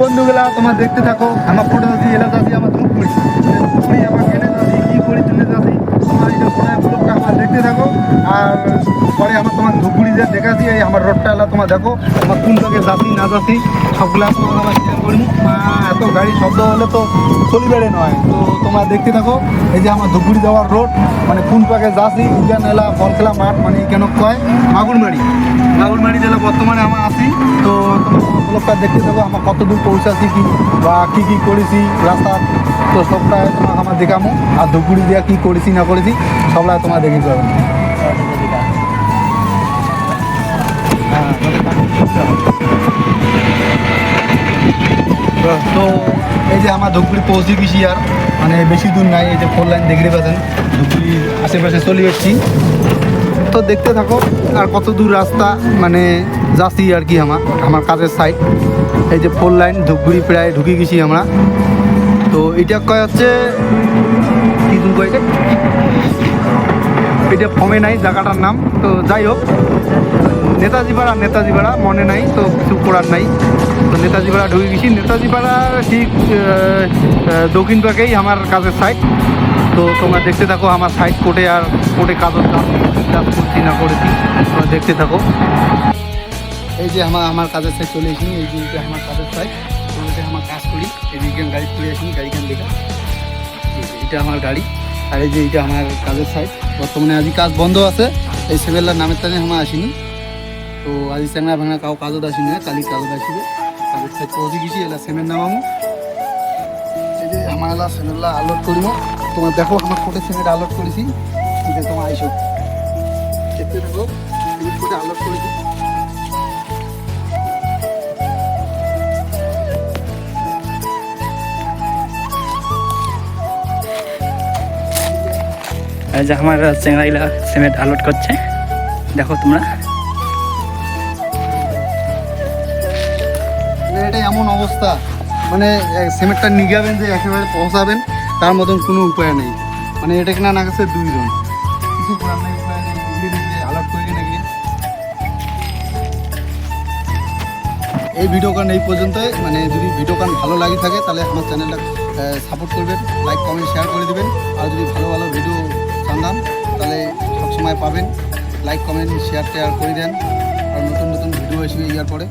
বন্ধুগুলা, তোমার দেখতে থাকো। আমার ফটো আছি এলা যাচ্ছি আমার ধূপগুড়ি ধূপগুড়ি আমার কেনে যাচ্ছি কী করি তুমি যাচ্ছি তোমার এই যে ব্লগটা আমার দেখতে থাকো। আর পরে আমার তোমার ধূপগুড়ি যে দেখাচ্ছি, এই আমার রোডটা এলা তোমার দেখো। আমার কোন জায়গায় যাচ্ছি, না যাচ্ছি, সবগুলা তোমার আমার শেয়ার করি এত গাড়ি শব্দ হলে তো চলিবেড়ে নয়। তো তোমার দেখতে থাকো, এই যে আমার ধূপগুড়ি যাওয়ার রোড মানে কোন পাকে যাচ্ছি, উজান এলা বলখেলা মাঠ মানে কেন কয়? মাগুরমারি। মাগুরমারি জেলা বর্তমানে আমার আছি, তো তোমার ব্লগটা দেখতে থাকো আমার কত দূর পৌঁছাছি কি বা কী কী করেছি, রাস্তা তো সবটা তোমাকে আমার দেখামো আর ধূপগুড়ি দিয়া কী করেছি, না করেছি সবটা তোমার দেখে যাবে তো এই যে আমার ধূপগুড়ি পৌঁছে গেছি আর মানে বেশি দূর নাই, এই যে ফোর লাইন দেখতে পাচ্ছেন, ধূপগুড়ির আশেপাশে চলে এসছি। তো দেখতে থাকো আর কত দূর রাস্তা মানে যাচ্ছি আর কি আমার আমার কাজের সাইড এই যে ফোর লাইন ধূপগুড়ি প্রায় ঢুকে গেছি আমরা। তো এটা কয় হচ্ছে, কি তুমি কয় এটা? এটা ফমে নাই, জায়গাটার নাম। তো যাই হোক নেতাজি পাড়া নেতাজি পাড়া মনে নাই, তো কিছু করার নাই। তো নেতাজি পাড়া ঢুকে গেছি। নেতাজি পাড়ার ঠিক দক্ষিণ পাকেই আমার কাজের সাইড তো তোমরা দেখতে থাকো আমার সাইড কোটে আর কোটে কাজের কাজ কাজ করছি না করেছি। তোমরা দেখতে থাকো। এই যে আমার আমার কাজের সাইড চলে এসেছি। এই যে আমার কাজের সাইড এটা আমার কাজ করি। এদিকে গাড়ি চলে আসি গাড়িখান দেখা। এটা আমার গাড়ি। আর এই যে এটা আমার কাজের সাইড বর্তমানে আজ কাজ বন্ধ আছে। এই সেভেলার নামের টানে আমার আসিনি। তো আজ চ্যাংরা ভাঙা কাউ কাজত আসিনি কালি কাজত আসিবে কাজের সাইড পৌঁছে গেছি এলা সেমের নামামো এই যে আমার এলা সেমেলা আলোড করিব তোমার দেখো আমার ফোটে সেমের আলোড করেছি এই যে তোমার আইসো। এই আমার সিমেন্ট আলোড করছে, দেখো তোমরা। মানে এটা এমন অবস্থা। মানে সিমেন্টটা নিগাবেন যে একেবারে পৌঁছাবেন, তার মতন কোনো উপায় নেই। মানে এটা কিনা না গেছে দুইজন। কিছু এই ভিডিও কান এই পর্যন্তই। মানে যদি ভিডিও কান ভালো লাগে থাকে, তাহলে আমার চ্যানেলটা সাপোর্ট করবেন লাইক কমেন্ট শেয়ার করে দেবেন। আর যদি ভালো ভালো ভিডিও চান তাহলে সবসময় পাবেন। লাইক কমেন্ট শেয়ার টেয়ার করে দেন। আর নতুন নতুন ভিডিও আসবে ইয়ার পরে।